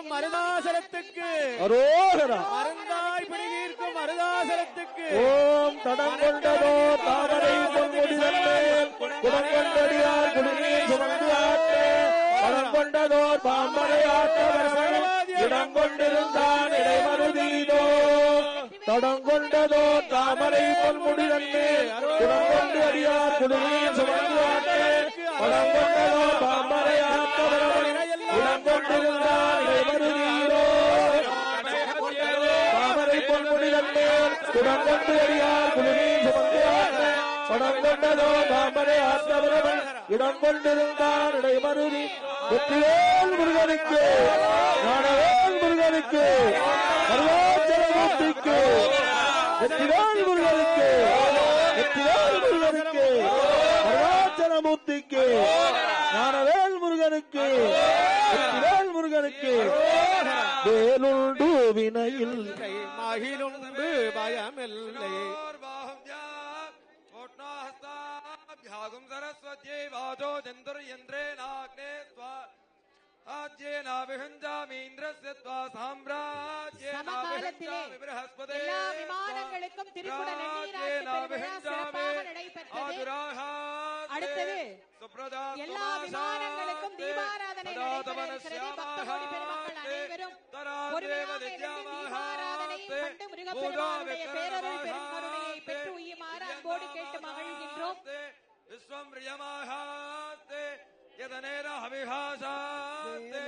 பிடிதீர்க்கும் மருதாசலத்துக்கு. மருந்தாய் பிடிதீர்க்கும் மருதாசலத்துக்கு. ஓம் தடங்கொண்டதோ தாமரை பொன்முடிதல்மேல் குடங்கொண்டடியார் குடிநீர் சுமந்து ஆற்றே. படங்கொண்டதோ பாம்பரை ஆற்றவர்கள் இடங்கொண்டிருந்தான் இடைமருதீதோ. தடங்கொண்டதோ தாமரை பொன்முடிதல்மேல் குடங்கொண்டு அடியார் குடிநீர் சுமந்து பொன்முடிதல் மேல் குடங்கொண்டு அடியார் குளிரீர் சுமந்து ஆற்ற படம் கொண்டதோ தாமரை ஆற்றவர்கள் இடம் கொண்டிருந்தார் இடைமருதி. வெற்றிவேல் முருகனுக்கு ஞானவேல் முருகனுக்கு அருணாச்சலமூர்த்திக்கு வெற்றிவேல் முருகனுக்கு வெற்றிவேல் முருகனுக்கு அருணாச்சலமூர்த்திக்கு நாடவேல் முருகனுக்கு வெற்றிவேல் முருகனுக்கு வேலுண்டு வினையில் மகிழுண்டு பயமில்லை. യാഗും സരസ്വത്യൈ വാചോ ജന്തുർയന്ത്രേനാഗ്നേ விமானங்களுக்கும் திருக்குடல் அடுத்தது எல்லா விமானங்களுக்கும் தீபாராதனை நடைபெற இருக்கிறது பக்த கோடி ஆண்டு முருகப்பெருமானுடைய பேரருள் பெருங்கருணையை பெற்று உயுமாறு அன்போடு கேட்டு மகிழ்கின்றோம் விஸ்வம் ரியமாகாத்தே யதனேர ஹவிஹாசாத்தே